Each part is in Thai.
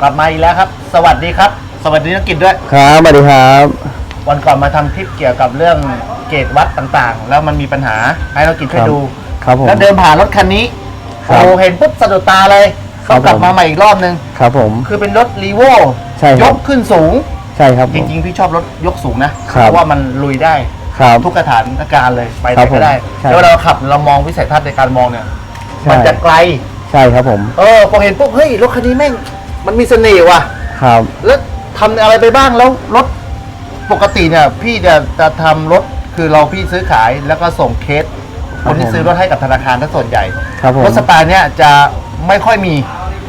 กลับมาอีกแล้วครับ สวัสดีครับ สวัสดีนักกิจด้วย ครับสวัสดีครับ วันก่อนมาทำคลิปเกี่ยวกับเรื่องเกตวัดต่างๆ แล้วมันมีปัญหาให้นักกิจช่วยดู ครับผม แล้วเดินผ่านรถคันนี้ครับโอ้เห็นปุ๊บสะดุดตาเลยครัต้อบงกลับผมมาใหม่อีกรอบนึง ครับผม คือเป็นรถรีโวใช่ครับ ยกขึ้นสูง ใช่ครับผจม ริงๆ พี่ชอบรถยกสูงนะ ครับเพราะว่ามันลุยได้ ครับ ทุกสถานการณ์เลยไปไหครันบผมก็ได้ ใช่ แล้วเวลาเราขับเรามองวิสัยทัศน์ในการมองเนี่ย ใช่มันจะไกล ใช่ครับผม เออพอเห็นปุ๊บเฮ้ยรถคันนี้แม่ง มันมีเสน่ห์ว่ะ ครับแล้วทำอะไรไปบ้างแล้วรถปกติเนี่ย พี่จะจะทำรถคือเราพี่ซื้อขายแล้วก็ส่งเคสคนที่ซื้อรถให้กับธนาคารทั้งส่วนใหญ่ ครับผม รถสไตล์เนี่ยจะไม่ค่อยมี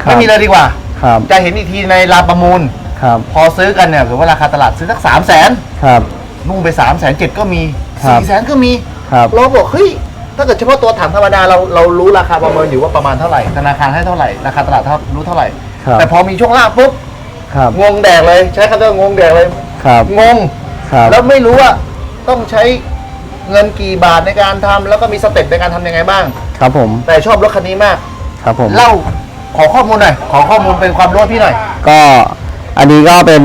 ครับ ไม่มีเลยดีกว่า ครับ จะเห็นอีกทีในรามประมูล ครับ พอซื้อกันเนี่ยหรือว่าราคาตลาดซื้อสักสามแสนครับนุ่งไปสามแสนเจ็ดก็มีครับ สี่แสนก็มี ครับ เราบอกเฮ้ยถ้าเกิดเฉพาะตัวถังธรรมดาเราเรารู้ราคาประเมินอยู่ว่าประมาณเท่าไหร่ธนาคารให้เท่าไหร่ราคาตลาดเท่ารู้เท่าไหร่ ครับ แต่พอมีช่วงล่างปุ๊บครับงงแดกเลย ใช้คำว่างงแดกเลยครับงงครับแล้วไม่รู้ว่าต้องใช้เงินกี่บาทในการทำแล้วก็มีสเต็ปในการทำยังไงบ้าง ครับผมแต่ชอบรถคันนี้มาก ครับผม เล่าขอข้อมูลหน่อย ขอข้อมูลเป็นความรู้ให้พี่หน่อย ก็อันนี้ก็เป็น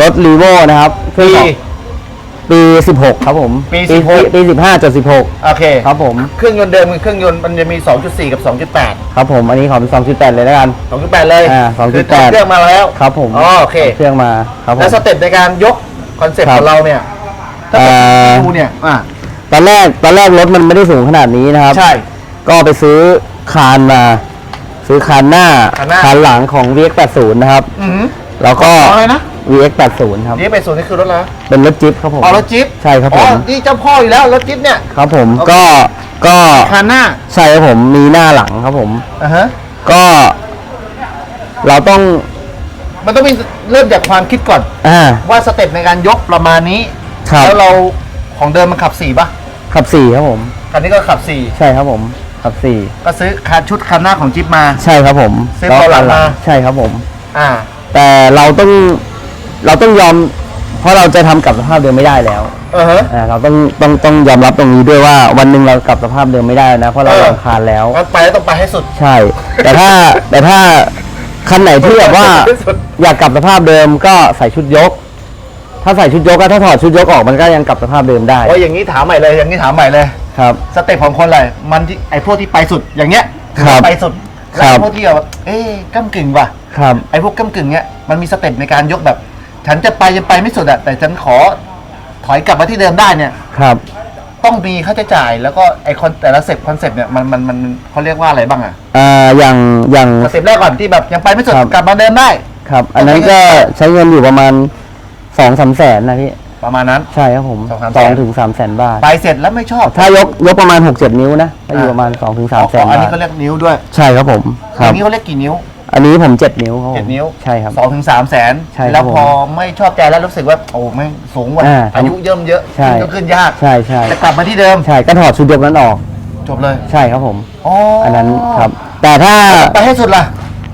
รถรีโวนะครับปี ปี 16 ครับผมปี16 ปี15จด16 โอเคครับผม เครื่องยนต์เดิมคือเครื่องยนต์มันจะมี 2.4 กับ 2.8 ครับผมอันนี้ของ 2.8 เลยแล้วกัน 2.8 เลยอ่า2.8คือตัวเครื่องมาแล้วครับผมอ๋อโอเคเครื่องมาครับผมแล้วสเต็ปในการยกคอนเซ็ปต์ครับของเราเนี่ยถ้าเกิดเอ่อดูเนี่ยอ่าตอนแรกตอนแรกรถมันไม่ได้สูงขนาดนี้นะครับ ใช่ ก็ไปซื้อคานมา ซื้อคานหน้าคานหน้าหลังของ VX80 นะครับอือหือแล้วก็ของอะไรนะ VX80 ครับ นี่ไปศูนย์นี่คือรถอะไรนะเป็นรถจิ๊ปครับผม อ๋อรถจิ๊บใช่ครับอ๋ผอมนี่เจ้าพ่ออยู่แล้วรถจิ๊บเนี่ย ครับผมโอเคก็ ก็คันหน้า ใช่ครับผม มีหน้าหลังครับผม อ่าฮะ ก็ เราต้อง มันต้องมีเริ่มจากความคิดก่อน อ่า ว่าสเต็ปในการยกประมาณนี้ ครับ แล้วเราของเดิมมันขับสี่ป่ะ ขับสี่ครับผม คันนี้ก็ขับสี่ ใช่ครับผม ขับสี่ก็ซื้อคันชุดคันหน้าของจิ๊บมา ใช่ครับผม ซื้อเบาะหลังมา ใช่ครับผม อ่าแต่เราต้อง เราต้องยอม เพราะเราจะทำกลับสภาพเดิมไม่ได้แล้วเออฮะ อ่าเราต้องต้องต้องยอมรับตรงนี้ด้วยว่าวันหนึ่งเรากลับสภาพเดิมไม่ได้นะ เพราะเราเออ ลำคาญแล้ว งั้นไปแล้วต้องไปให้สุด ใช่ แต่ถ้าแต่ถ้าคันไหนที่แบบว่าที่สุดอยากกลับสภาพเดิมก็ใส่ชุดยก ถ้าใส่ชุดยกก็ถ้าถอดชุดยกออกมันก็ยังกลับสภาพเดิมได้โอ้ยอย่างนี้ถามใหม่เลย อย่างนี้ถามใหม่เลย ครับ สเต็ปของคนอะไรมันที่ไอ้พวกที่ไปสุดอย่างเงี้ยครับไปสุดครัแล้วบพวกที่แบบเอ๊ะก้ากึ่งว่ะครับ ไอ้พวกก้ากึ่งเนี้ยมันมีสเต็ปในการยกแบบ ฉันจะไปจะไปไม่สุดอะแต่ฉันขอถอยกลับมาที่เดิมได้เนี่ย ครับ ต้องมีค่าใช้จ่ายแล้วก็ไอคอนแต่ละเซปคอนเซปต์เนี่ยมันมันมันเขาเรียกว่าอะไรบ้างอะอ่าอย่างอย่าง คอนเซปต์แรกก่อนที่แบบยังไปไม่สุดครับ กลับมาเดิมได้ ครับ อันนั้นก็ใช้เงินอยู่ประมาณสองสามแสนนะพี่ ประมาณนั้น ใช่ครับผมสองสามแสสนองถึงสามแสนบาท ไปเสร็จแล้วไม่ชอบถ้ายกยกประมาณหกเจ็ดนิ้วนะก็อยู่อ่าประมาณสองถึงสามแสนอ๋ออันบานี้ท เขาเรียกนิ้วด้วยใช่ครับผม คอรับ ย่างนี้เขาเรียกกี่นิ้ว อันนี้ผมเจ็ดนิ้วครับผมเจ็ดนิ้ว ใช่ครับ สองถึงสามแสนใช่ครับแล้วพอผมไม่ชอบใจแล้วรู้สึกว่าโอ้ไม่งสูงว่ะอ่าอายุเยิ่มเยอะใช่ ขึ้นก็ขึ้นยากใช่ใช่แต่กลับมาที่เดิมใช่ก็ถอดชุดยกนั้นออก จบเลยใช่ครับผม อ๋ออัอันนั้นครับ แต่ถ้าไปให้สุดล่ะ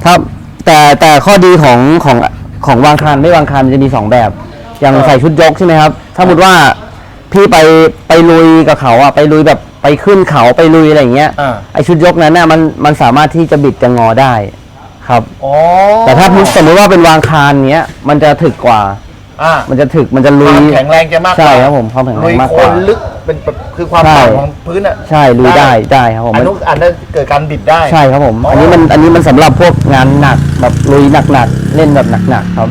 ครับแต่แต่ข้อดีของของของวางคานไม่วางคานมันจะมีสองแบบอย่างเออ ใส่ชุดยกใช่ไหมครับ ถ้าสมมติว่าพี่ไปไปลุยกับเขาอะไปลุยแบบไปขึ้นเขาไปลุยอะไรอย่างเงี้ยอ่า ไอชุดยกนั้นน่ะมันมันสามารถที่จะบิดจะงอได้ ครับ อ๋อแต่ถ้าสมมติว่าเป็นวางคานเนี้ย มันจะถึกกว่า อ่ามันจะถึกมันจะลุควายมแข็งแรงจะมากกว่าใช่ครับผมความแข็งแรงลุยมากโคกว่า นลึกเป็นแบบคือความใช่ ต่ำของพื้นอะใช่ลุยได้ได้ครับผมอันนู้นอันนั้นเกิดการบิดได้ ใช่ครับผม อ๋ออั อันนี้มันอันนี้มันสำหรับพวกงานหนักแบบลุยหนักๆเล่นแบบหนักๆครับ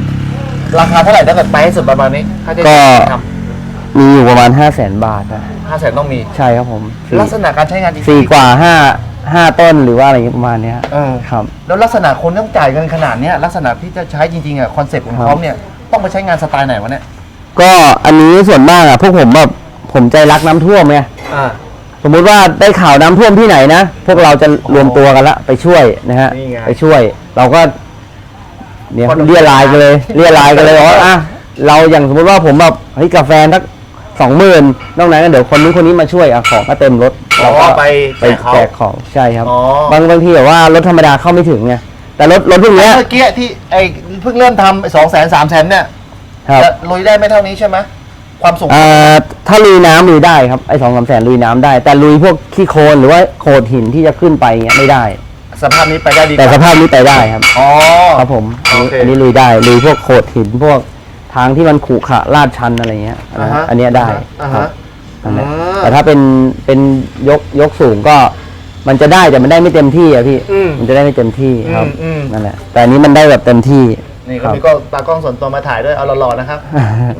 ราคาเท่าไหร่ถ้าเกิดไปให้สุดประมาณนี้ค่าใช้ก็จ่ายทมีอยู่ประมาณ 5 0 0แสนบาทนะำห้าแสนต้องมี ใช่ครับผมสี่ลักษณะการใช้งานจริงๆสี่กว่าห้า ห้าต้นหรือว่าอะไรอย่างเงี้ยประมาณเนี้ยเออ ครับ แล้วลักษณะคนต้องจ่ายเงินขนาดเนี้ยลักษณะที่จะใช้จริงๆอะคอนเซ็ปต์ของครับเขาเนี่ยต้องไปใช้งานสไตล์ไหนวะเนี่ยก็อันนี้ส่วนมากอะพวกผมแบบผมใจรักน้ำท่วมไงอ่าสมมุติว่าได้ข่าวน้ำท่วมที่ไหนนะ พวกเราจะรวมตัวกันละไปช่วยนะฮะ นี่ไงไปช่วย เราก็ เนี่ยคนเรียลายกันเลย เรียลายกันเลยว่าอะเราอย่างสมมติว่าผมแบบเฮ้ยกาแฟสัก สองหมื่นนอกนั้นก็เดี๋ยวคนนี้คนนี้มาช่วยอะของก็เต็มรถอ๋อเราก็ไปไปแจกเขาแจกของใช่ครับ อ๋อ บางบางทีแบบว่ารถธรรมดาเข้าไม่ถึงไงแต่รถรถพวกเนี้ยเมื่อกี้ที่ไอ้เพิ่งเริ่มทำสองแสนสามแสนเนี่ยครับจะลุยได้ไม่เท่านี้ใช่ไหมความสูง เอ่อถ้าลุยน้ำลุยได้ครับไอ้สองสามแสนลุยน้ำได้ แต่ลุยพวกขี้โคลนหรือว่าโขดหินที่จะขึ้นไปเงี้ยไม่ได้ สภาพนี้ไปได้ดีกแต่ว่าสภาพนี้ไปได้ครับ อ๋อ ครับผมอันนี้โอเค อันนี้ลุยได้ลุยพวกโขดหินพวก ทางที่มันขรุขระลาดชันอะไรเงี้ยอ่าฮะอันเนี้ยได้อ่าครัฮะบนั่นแหละอ่าแต่ถ้าเป็นเป็นยกยกสูงก็มันจะได้แต่มันได้ไม่เต็มที่อะพี่อืมมันจะได้ไม่เต็มที่ครับอืมอืม นั่นแหละ แต่อันนี้มันได้แบบเต็มที่ นี่คก็รับมีก็ตากล้องส่วนตัวมาถ่ายด้วยเอาหล่อๆนะครับ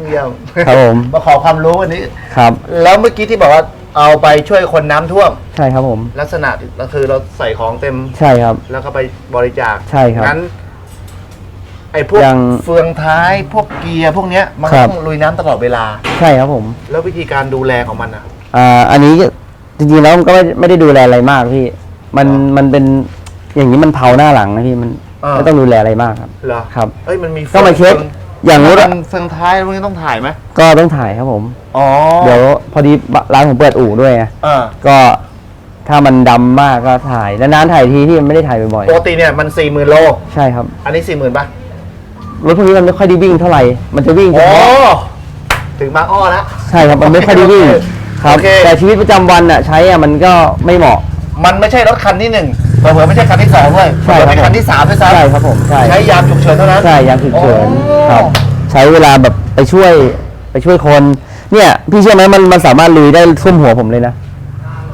เยี่ยมครับผม มาขอความรู้วันนี้ ครับ แล้วเมื่อกี้ที่บอกว่าเอาไปช่วยคนน้ำท่วม ใช่ครับผม ลักษณะก็คือเราใส่ของเต็ม ใช่ครับ แล้วก็ไปบริจาคใช่ครับ งั้น ไอ้พวกอย่างเฟืองท้ายพวกเกียร์พวกเนี้ยมันครับ ต้องลุยน้ำตลอดเวลา ใช่ครับผมแล้ววิธีการดูแลของมันอะอ่าอันนี้จริงๆแล้วมันก็ไม่ไม่ได้ดูแลอะไรมากพี่ มันอ๋อมันเป็นอย่างนี้มันเผาหน้าหลังนะพี่มันอ่าไม่ต้องดูแลอะไรมากครับ เหรอครับ เอ้ยมันมีก็มาเช็คฟือย่างรถมัอะนเฟืองท้ายพวกนี้ต้องถ่ายไหมก็ต้องถ่ายครับผม อ๋อเดี๋ยวพอดีร้านผมเปิดอู่ด้วยไงอ่าก็ถ้ามันดำมากก็ถ่ายแล้วนานๆถ่ายทีที่มันไม่ได้ถ่ายบ่อยปกติเนี่ยมันสี่หมื่นโล ๆใช่ครับ อันนี้สี่หมื่นป่ะ รถพวกนี้มันไม่ค่อยได้วิ่งเท่าไหร่ มันจะวิ่งเฉโอ้ พาะถึงบางอ้อแล้ว ใช่ครับ มันไม่ค่อยได้วิ่งครับ โอเค แต่ชีวิตประจำวันอะใช้อะมันก็ไม่เหมาะ มันไม่ใช่รถคันที่หนึ่งเผื่อๆไม่ใช่คันที่สองด้วยใช่เผื่อๆเป็นครับคันที่สามด้วยซ้ำใช่ครับผมใช่ ใช้ยามฉุกเฉินเท่านั้นใช่ยามฉุกเฉินโอ้ ครับ ใช้เวลาแบบไปช่วยไปช่วยคน เนี่ย พี่เชื่อไหมมันมันสามารถลุยได้ท่วมหัวผมเลยนะ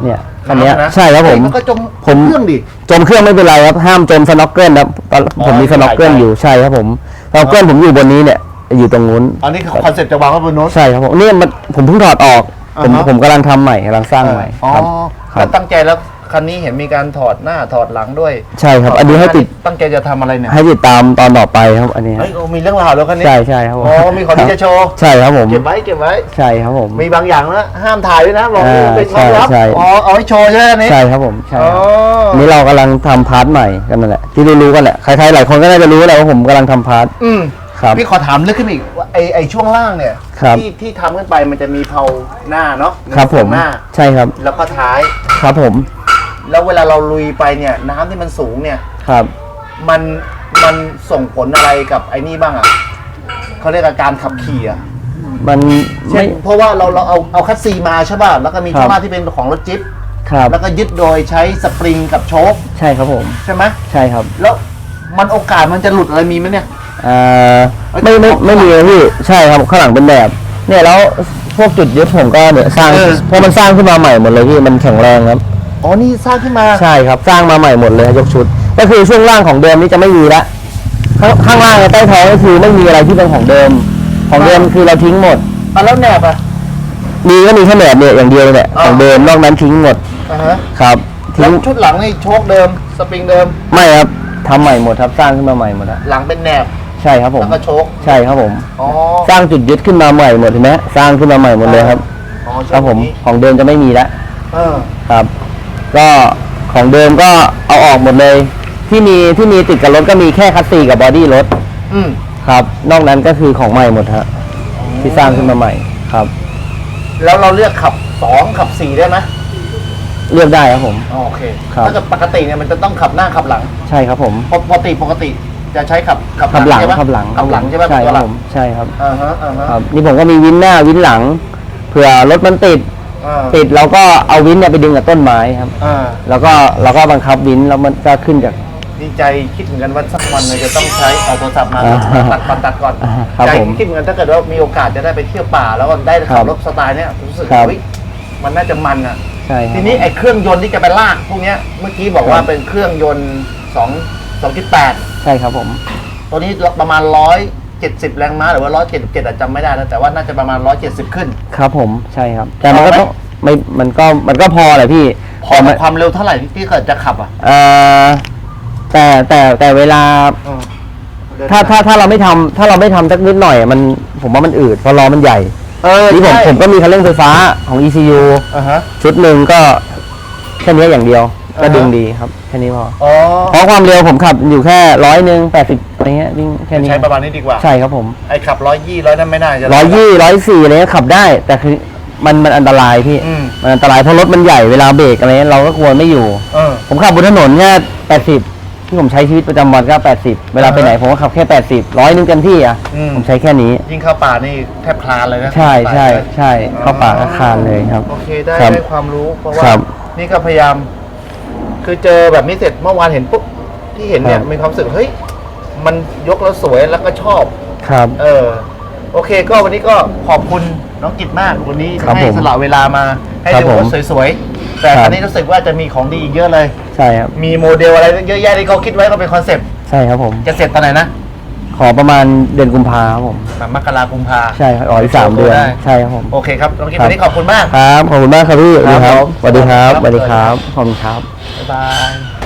เนี่ยคันเนี้ยำะใช่ครับผม เฮ้ยนก็จมผม เครื่องดิ จมเครื่องไม่เป็นไรครับ ห้ามจมสน็อกเกิลครับตอนอ๋อผมมีสน็อกเกิลใช่อยู่ใช่ครับผม สน็อกเกิลผมอยู่บนนี้เนี่ย อยู่ตรงนู้นอันนี้คอนเซ็ปต์จะวางไว้บนโน้ต ใช่ครับผมเนี่ยมันผมเพิ่งถอดออก ผมอ่าฮะ ผมกำลังทำใหม่กำลังสร้างใหม่อ๋อครับคแล้รัวบตั้งใจแล้ว คันนี้เห็นมีการถอดหน้าถอดหลังด้วยใช่ครับ อันนี้ให้ติดตั้งใจจะทำอะไรเนี่ยให้ติดตามตอนต่อไปครับ อันนี้เฮ้ยโอ้มีเรื่องราวแล้วคันนี้ใช่ใช่ครับผมอ๋อมีของที่จะโชว์ใช่ครับผมเก็บไว้เก็บไว้ ใช่ครับผม มีบางอย่างนะห้ามถ่ายด้วยนะบอกอ่าเป็นความลับใช่อ๋อเอาไว้โชว์ใช่ไหมอันนี้ใช่ครับผมใช่อ๋อครับนี่เรากำลังทำพาร์ทใหม่กันนั่นแหละที่รู้ๆกันแหละใครๆหลายคนก็น่าจะรู้แหละว่าผมกำลังทำพาร์ทอืมครับ พี่ขอถามลึกขึ้นอีกว่าไอไอช่วงล่างเนี่ยครับ ที่ที่ทำขึ้นไปมันจะมีเพาหน้าเนาะครับผมหน้า ใช่ครับแล้วก็ท้าย ครับผม แล้วเวลาเราลุยไปเนี่ย น้ำที่มันสูงเนี่ย ครับ มันมันส่งผลอะไรกับไอ้นี่บ้างอะเขาเรียกอาการขับขี่อะมันเช่ไม่ นเพราะว่าเราเราเอาเอาคัสซีมาใช่ป่ะแล้วก็มีครับช่วงล่างที่เป็นของรถจิ๊บครับ แล้วก็ยึดโดยใช้สปริงกับโชคใช่ครับผม ใช่ไหมใช่ครับแล้วมันโอกาสมันจะหลุดอะไรมีไหมเนี่ย เอ่อไม่ไม่ไม่มีเลยพี่ใช่ครับข้างหลังเป็นแบบ เนี่ยแล้วพวกจุดยึดผมก็เนี่ยสร้างเออ เพราะมันสร้างขึ้นมาใหม่หมดเลยพี่มันแข็งแรงครับ อ๋อนี่สร้างขึ้นมาใช่ครับสร้างมาใหม่หมดเลยยกชุด ก็คือช่วงล่างของเดิมนี่จะไม่มีละข้างข้างล่างกับใต้ท้องก็คือไม่มีอะไรที่เป็นของเดิม ของเดิมคือเราทิ้งหมดอะแล้วแหนบอะ มีก็มีแค่แหนบเนี่ยอย่างเดียวเลยแหละอ่าของเดิมนอกนั้นทิ้งหมดอ่าฮะครับแล้ทิ้วงชุดหลังนี่โชคเดิมสปริงเดิม ไม่ครับทำใหม่หมดครับสร้างขึ้นมาใหม่หมดอะหลังเป็นแหนบใช่ครับผม แล้วก็โชคใช่ครับผม อ๋อสร้างจุดยึดขึ้นมาใหม่หมดเห็นไหมสร้างขึ้นมาใหม่หมดเลยครับอ๋อโชครับผมนี้ของเดิมจะไม่มีละเออ ครับ ก็ของเดิมก็เอาออกหมดเลย ที่มีที่มีติดกับรถก็มีแค่คัสซีกับบอดี้รถอืมครับ นอกนั้นก็คือของใหม่หมดฮะที่สร้างขึ้นมาใหม่ครับ แล้วเราเลือกขับสองขับสี่ได้ไหมเลือกได้ครับผม อ๋อโอเคครับ ถ้าเกิดปกติเนี่ยมันจะต้องขับหน้าขับหลังใช่ครับผมปกติปกติจะใช้ขับขับขับหลังใช่ไหมขับหลังขับหลังใช่ไหมใช่ตัวคหรับลังผมใช่ครับ อ่าฮะอ่าฮะครับนี่ผมก็มีวินหน้าวินหลังเผื่อรถมันติด อ่าติดเราก็เอาวินเนี่ยไปดึงกับต้นไม้ครับ อ่าแล้วก็เราก็บังคับวินแล้วมันก็ขึ้นจาก ดีใจคิดเหมือนกันว่าสักวันหนึงจะต้องใช้เอาโทรศัพท์มาอ่าตัดตัดตัดก่อนอ่าครับใจผมคิดเหมือนกันถ้าเกิดว่ามีโอกาสจะได้ไปเที่ยวป่าแล้วก็ได้ครัขับบรถสไตล์เนี้ยรู้สึกครับเฮ้ยมันน่าจะมันอะ ใช่ครับ ทีนี้ไอ้เครื่องยนต์ที่จะไปลากพวกเนี้ยเมื่อกี้บอกว่าครับ เป็นเครื่องยนต์สองสองจุดแปดใช่ครับผม ตัวนี้ประมาณร้อย เจ็ดสิบแรงม้าหรือว่าร้อยเจ็ดเจ็ดจำไม่ได้แล้วแต่ว่าน่าจะประมาณร้อยเจ็ดสิบขึ้น ครับผมใช่ครับ แต่มันก็พอไหมต้องไม่มันก็มันก็พอแหละพี่พอมักับความเร็วเท่าไหร่ที่เกิดจะขับอะเอ่อแต่แต่แต่เวลาเดินถ้าถ้าถ้าเราไม่ทำถ้าเราไม่ทำสักนิดหน่อยอะมันผมว่ามันอืดเพราะล้อมันใหญ่เออนี่ผมใช่ผมก็มีคันเร่งไฟฟ้าของ ECU อ่าฮะ ชุดหนึ่งก็แค่นี้อย่างเดียว ก็อ่าฮะ ดึงดีครับแค่นี้พออ๋อเพราะความเร็วผมขับอยู่แค่ร้อยหนึ่งแปดสิบ อะไรเงี้ยวิ่งแค่นี้ใช้ประมาณนี้ดีกว่า ใช่ครับผมไอ้ขับร้อยยี่ร้อยนั้นไม่น่าจะร้อยยี่ร้อยสี่อะไรเงี้ยขับได้ แต่คือมันมันอันตรายพี่ อืมมันอันตรายเพราะรถมันใหญ่เวลาเบรกอะไรเงี้ยเราก็กลัวไม่อยู่ เออ ผมขับบนถนนแค่แปดสิบที่ผมใช้ชีวิตประจำวันก็แปดสิบเวลาไปไหนผมก็ขับแค่แปดสิบร้อยนึงเต็มที่อะอืม ผมใช้แค่นี้ ยิ่งเข้าป่านี่แทบคลานเลยนะใช่ใช่ป่าใช่เข้าป่าก็คานเลยครับ โอเคได้ครับได้ความรู้เพราะว่าครับนี่ก็พยายาม คือเจอแบบนี้เสร็จเมื่อวานเห็นปุ๊บที่เห็นเนี่ยครับ มีความรู้สึกเฮ้ย มันยกแล้วสวยแล้วก็ชอบ ครับ เออ โอเค ก็วันนี้ก็ขอบคุณน้องกิตมากวันนี้ครับให้ผมสละเวลามาให้ครับดูผมรถสวยๆ แต่ครับตอนนี้รู้สึกว่าจะมีของดีอีกเยอะเลย ใช่ครับ มีโมเดลอะไรเยอะแยะที่เขาคิดไว้ก็เป็นคอนเซปต์ใช่ครับผม จะเสร็จตอนไหนนะขอประมาณเดือนกุมภาครับผมแบบมกราคมกุมภา ใช่ครับอ๋ออีกสามเดือน ได้ ใช่ครับผม โอเคครับน้องกิตครับ วันนี้ขอบคุณมาก ครับ ขอบคุณมากครับพี่ครับผมสวัสดีครับครับ สวัสดีครับ ขอบคุณครับ บ๊ายบาย